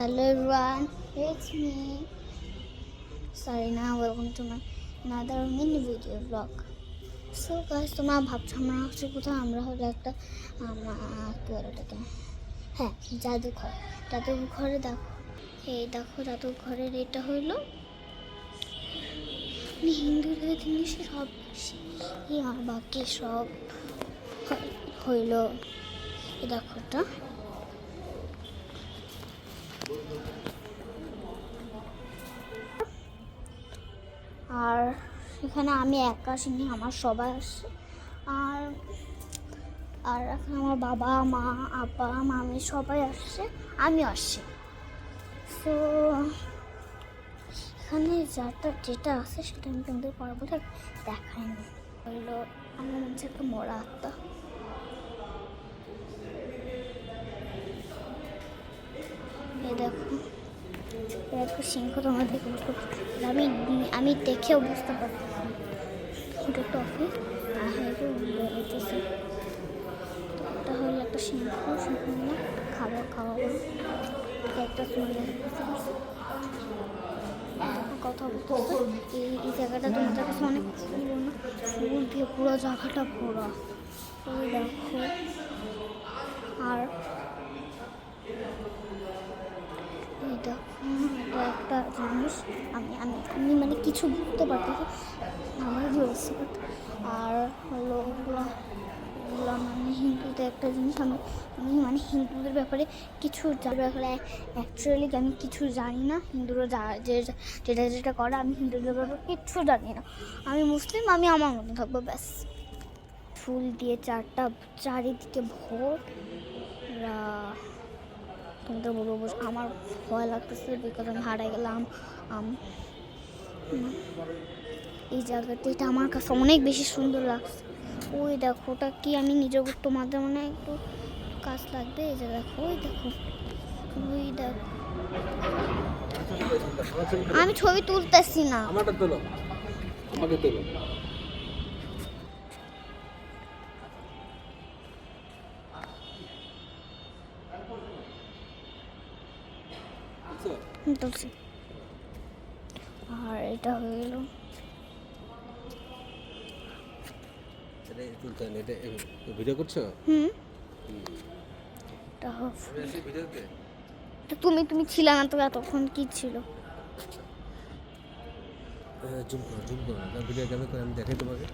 Hello everyone, it's me. Sarina, welcome to my another mini video vlog. So guys, তোমরা ভাবছ আমরা হচ্ছে কোথাও? আমরা হলো একটা আমা- কি বলে ওটাকে? হ্যাঁ জাদুঘর। জাদুঘরে দেখো। এই দেখো জাদুঘরের এটা হইল মানে হিন্দুদের জিনিস সব বাকি সব হইল এই দেখো এটা আর এখানে আমি একা আসিনি, আমার সবাই আসছে আর আর এখানে আমার বাবা, মা, আপা, মামি সবাই আসছে, আমিও আসছি। তো এখানে যাটা যেটা আছে সেটা আমি তোমাদের পারব না দেখাইনি। হইল আমার মনে হচ্ছে একটা মরা আত্মা। একটা সিংহ তোমরা দেখে বুঝতে আমি আমি দেখেও বুঝতে পারছি এটা টফি হয়তো বেরোতেছে এটা হলো একটা সিংহ সিংহ খাবার খাওয়াবো একটা কথা বলতে এই জায়গাটা তোমাদের কাছে অনেক পুরোনো। ফুল দিয়ে পুরো জায়গাটা ভরা। ওই দেখো আর এই দেখো এটা একটা জিনিস আমি আমি আমি মানে কিছু বুঝতে পারতেছি আমার অবস্থা। আর হলো ওগুলো ওগুলো মানে হিন্দুদের একটা জিনিস। আমি আমি মানে হিন্দুদের ব্যাপারে কিছু ব্যাপারে অ্যাকচুয়ালি আমি কিছু জানি না। হিন্দুরা যা যে যেটা যেটা করে, আমি হিন্দুদের ব্যাপারে কিচ্ছু জানি না। আমি মুসলিম, আমি আমার মতো থাকব, ব্যাস। ফুল দিয়ে চারটা চারিদিকে ভোর। তোমাদের বলব আমার ভয় লাগতেছে বিকজ আমি হারাই গেলাম। এই জায়গাটা, এটা আমার কাছে অনেক বেশি সুন্দর লাগছে। ওই দেখো, ওটা কি আমি নিজের তোমাদের মনে হয় একটু কাজ লাগবে? এই যে দেখো, ওই দেখো ওই দেখো। আমি ছবি তুলতেছি না। আমাকে তুলছি আর এটা হয়ে গেল ভিডিও করছ হুম তুমি তুমি ছিলে না তো এতক্ষণ কি ছিল জুম করো জুম করো ভিডিও কেমন করে আমি দেখাই তোমাকে